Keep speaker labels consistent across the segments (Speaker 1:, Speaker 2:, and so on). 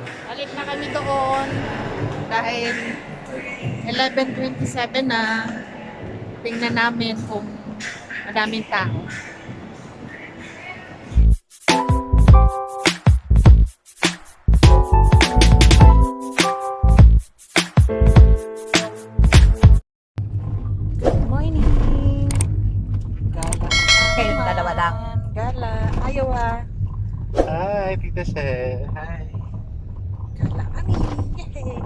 Speaker 1: Balik na kami doon dahil 11.27 na tingnan namin kung madaming tao.
Speaker 2: Good morning! Gala. Ayaw ah.
Speaker 3: Hi, Tita Shell. Hi.
Speaker 2: Gala kami. Yay!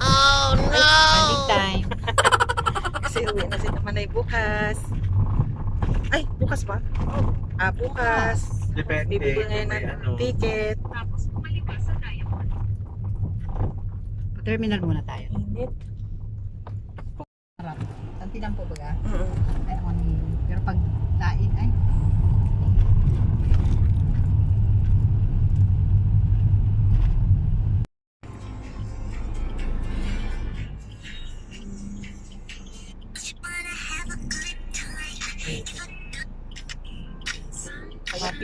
Speaker 1: Oh no!
Speaker 2: Bonding time. Kasi uwi na si Manay bukas. Ay, bukas ba? Ah, bukas.
Speaker 3: Depende.
Speaker 2: Ngayon
Speaker 3: May
Speaker 2: ng
Speaker 3: ano.
Speaker 2: ticket.
Speaker 4: Terminal muna tayo.
Speaker 2: Init.
Speaker 4: Harap. Tanti lang po ba?
Speaker 2: Mm.
Speaker 4: Ay, ako ni... Pero pag lain, ay.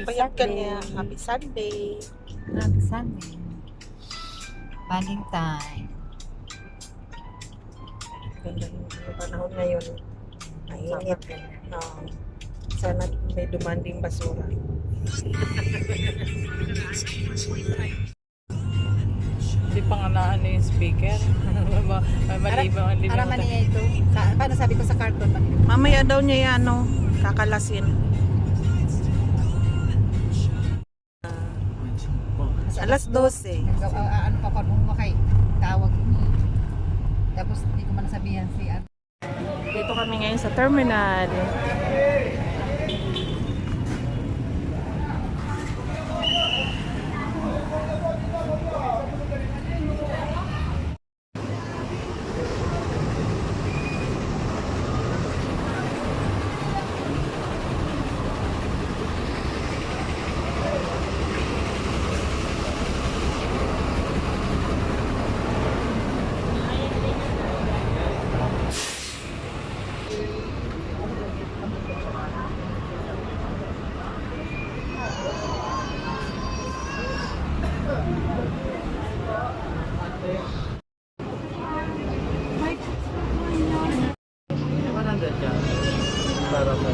Speaker 2: Happy Payak ka niya. Happy Sunday.
Speaker 4: Happy Sunday. Time.
Speaker 2: Ganda yung panahon ngayon. Mainit. No. Sana may dumanding basura.
Speaker 5: Hindi pa nga na ano yung speaker. May malibang ang
Speaker 4: Para man niya ito. Sa, paano sabi ko sa carton? man-
Speaker 2: Mamaya daw niya yan, ano, kakalasin. Alas 12.
Speaker 4: Nag- ah, ano pa pa nung makay tawag ini. Tapos hindi ko man nasabihan si.
Speaker 5: Dito kami ngayon sa terminal.
Speaker 3: Para sa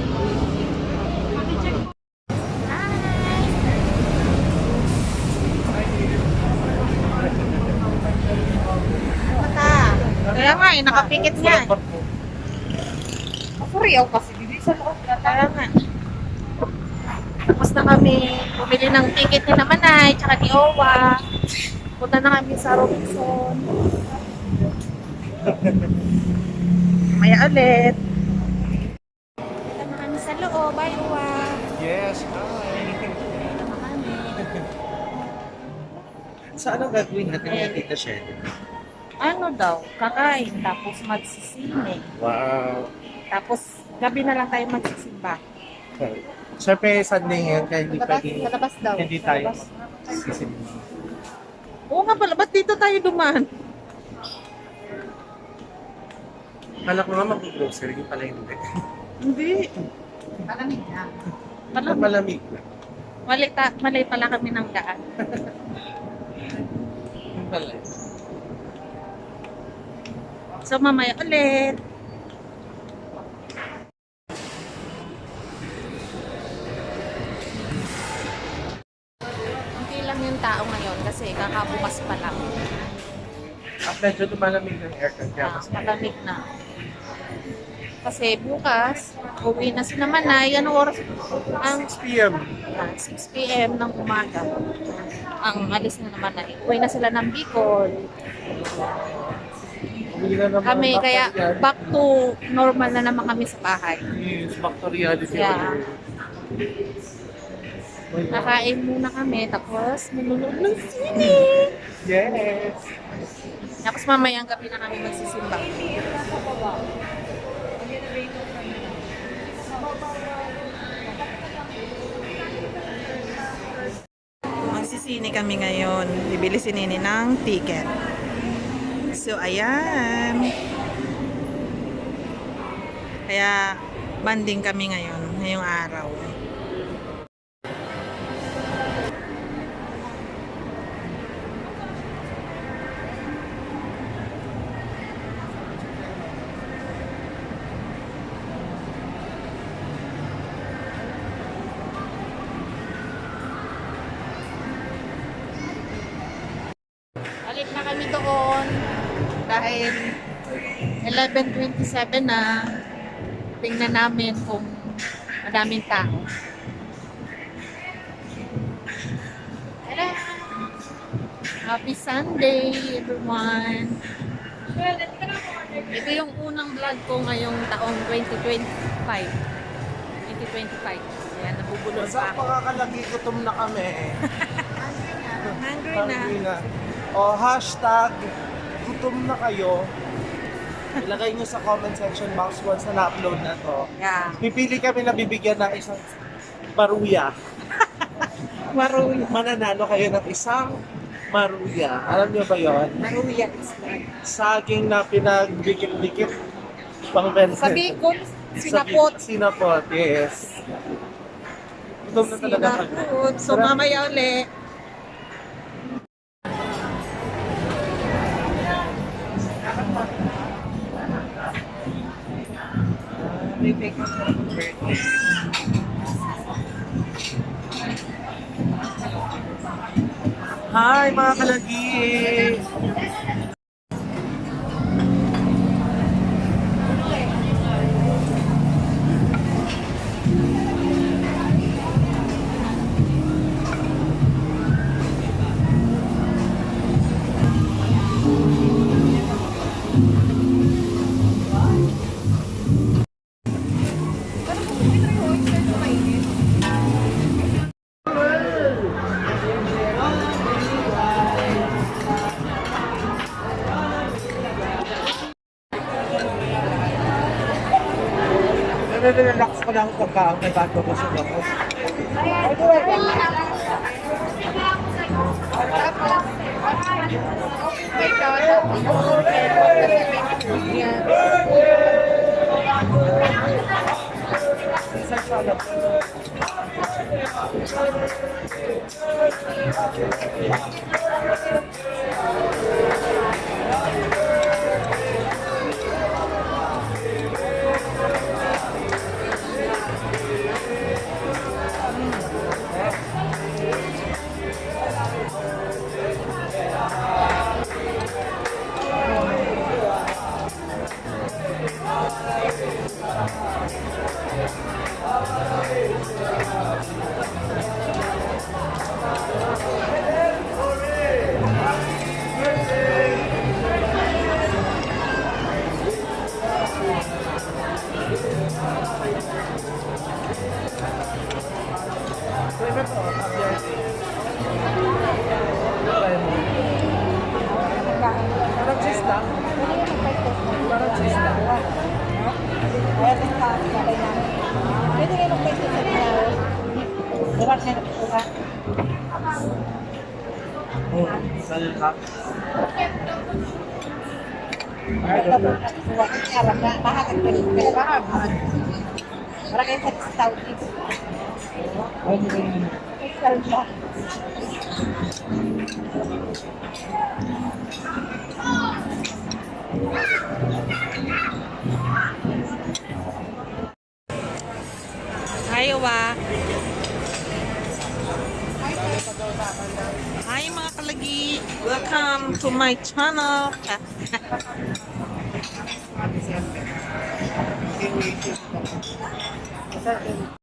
Speaker 2: Kaya nga, eh, nakapikit nga. eh.
Speaker 1: Ako rin kasi dito sa loob na
Speaker 2: Kaya nga.
Speaker 1: Tapos na kami bumili ng ticket ni Namanay, tsaka ni Owa. Punta na kami sa Robinson.
Speaker 2: Maya ulit.
Speaker 1: Punta na kami sa loob. Bye, Owa.
Speaker 3: Yes, hi. Sa anong gagawin natin ngayon, Tita Shell?
Speaker 1: Ano daw? Kakain, tapos magsisine.
Speaker 3: Wow.
Speaker 1: Tapos gabi na lang tayo magsisimba.
Speaker 3: Siyempre, Sunday ngayon, kaya hindi
Speaker 4: labas,
Speaker 3: pwede,
Speaker 4: sa labas daw.
Speaker 3: hindi tayo
Speaker 4: labas.
Speaker 3: sisimba.
Speaker 2: Oo nga pala, ba't dito tayo dumaan?
Speaker 3: Kala ko nga mag-grocery, yung pala hindi.
Speaker 2: Hindi.
Speaker 4: Malamig na.
Speaker 1: Malamig.
Speaker 3: Malamig na.
Speaker 1: Mali, ta- mali pala kami ng daan.
Speaker 3: Yung pala.
Speaker 1: So mamaya ulit. Hindi lang yung tao ngayon kasi kakabukas pa lang.
Speaker 3: At medyo lumalamig ng aircon, kaya
Speaker 1: Ah,
Speaker 3: mas
Speaker 1: malamig na. Kasi bukas, uwi na si Namanay. Anong oras? Ang
Speaker 3: 6 p.m.
Speaker 1: ah, 6 p.m. ng umaga. Ang alis na Namanay. Uwi na sila ng Bicol. Kami, kaya back to normal na naman kami sa bahay.
Speaker 3: Yes, back to reality.
Speaker 1: Yeah. Kakain muna kami, tapos manunood ng sine.
Speaker 3: Yes.
Speaker 1: Tapos mamayang gabi na kami magsisimba.
Speaker 2: Magsisini kami ngayon. Bibili si Nini ng ticket. So, ayan. Kaya, banding kami ngayon, ngayong araw.
Speaker 1: 11.27 na tingnan namin kung madaming tao. Tada! Happy Sunday, everyone! Ito yung unang vlog ko ngayong taong 2025. 2025. Ayan, nabubulol
Speaker 3: Sa
Speaker 1: pa ako.
Speaker 3: pakakalagi, gutom na kami.
Speaker 1: Hungry na.
Speaker 3: Hungry na. O, hashtag, gutom na kayo. Ilagay nyo sa comment section box once na na-upload na to.
Speaker 1: Yeah.
Speaker 3: Pipili kami na bibigyan ng isang maruya.
Speaker 1: Maruya.
Speaker 3: Mananalo kayo ng isang maruya. Alam nyo ba yon?
Speaker 1: Maruya is like.
Speaker 3: Saging na pinagdikit-dikit pang benta.
Speaker 1: Sabi ko, sinapot.
Speaker 3: Sinapot, yes. Gutom na talaga kami.
Speaker 1: Sinapot. So,
Speaker 3: Sarap.
Speaker 1: mamaya uli.
Speaker 3: Hi mga kalagi! Nare-relax ko lang pagka may bago ko sa ako. Parang cheese lang.
Speaker 4: Mahagag ka rin. Pero mahagag. Para kayo sa Saudi. Karoon ba?
Speaker 2: Iowa. Hi mga kalagi! Welcome to my channel!